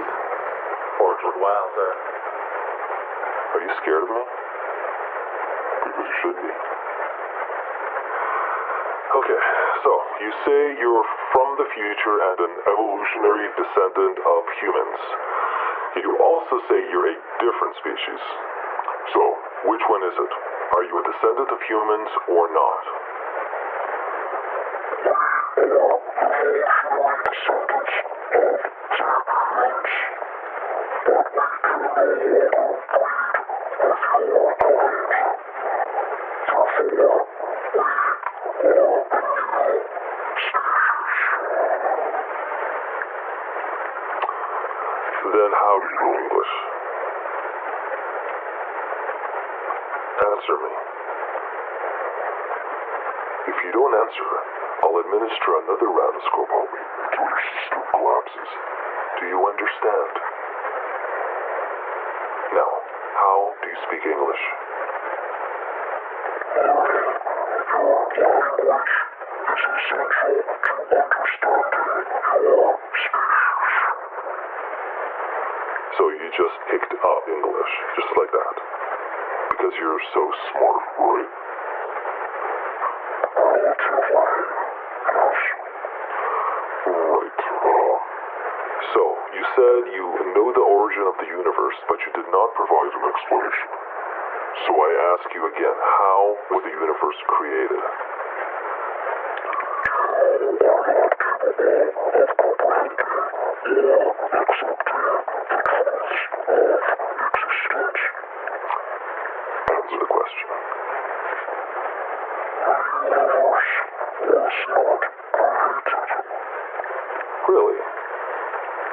For a little sir. Are you scared of me? Because you should be. Okay, so you say you're from the future and an evolutionary descendant of humans. You also say you're a different species. So, which one is it? Are you a descendant of humans or not? Then how do you English? Answer me. If you don't answer, I'll administer another round of Scorpomi until your system collapses. Do you understand? Now, how do you speak English? So you just picked up English, just like that. Because you're so smart? Right. Uh, so, you said you know the origin of the universe, but you did not provide an explanation. So I ask you again, how was the universe created? Answer the question. Really?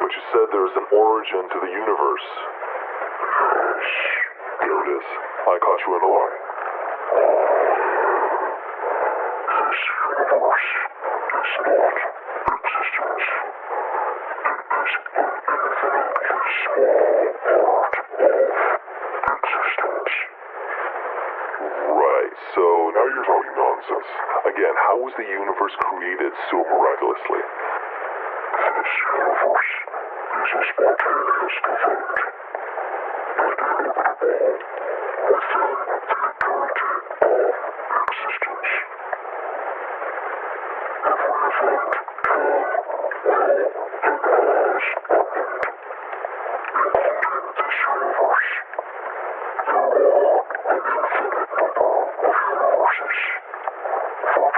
but you said there's an origin to the universe. There it is. I caught you in a lie. Right, so now you're talking nonsense. Again, how was the universe created so miraculously? This universe is as spontaneous of existence. Every event can, will, and always happened. Including this universe. There are an infinite number of universes. Virtually all carry the number so-called life. This universe is, by chance, stable. And has the occasional capacity to harbor so-called life.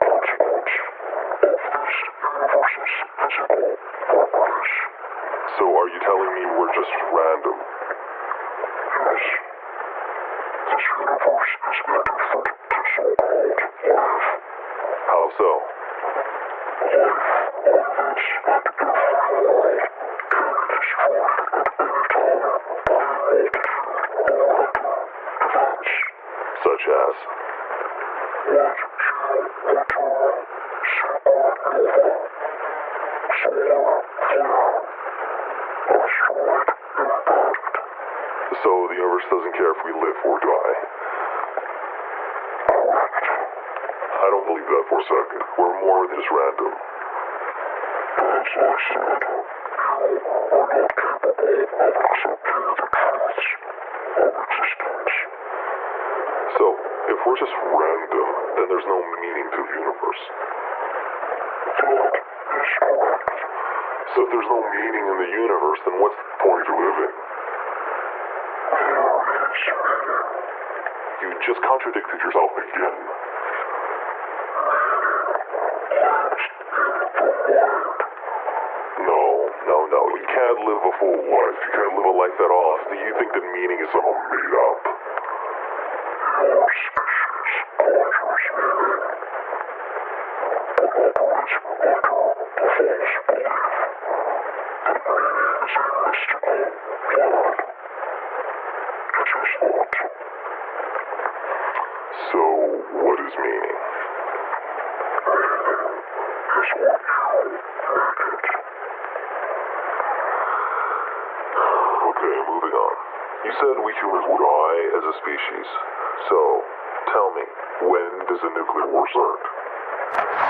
So are you telling me we're just random? Yes. This universe is indifferent to so-called life. How so? Life on this and every world can be destroyed at any time by multitude random events. Such as? Large scale electoral supernova, solar flare, asteroid impact. So the universe doesn't care if we live or die? I don't believe that for a second. We're more than just random. So, if we're just random, then there's no meaning to the universe. So if there's no meaning in the universe, then what's the point of living? You just contradicted yourself again. No, no, no. You can't live a full life. You can't live a life at all. Do you think that meaning is somehow made up? So, what is meaning? Okay, moving on. You said we humans would die as a species. So, tell me, when does the nuclear war start?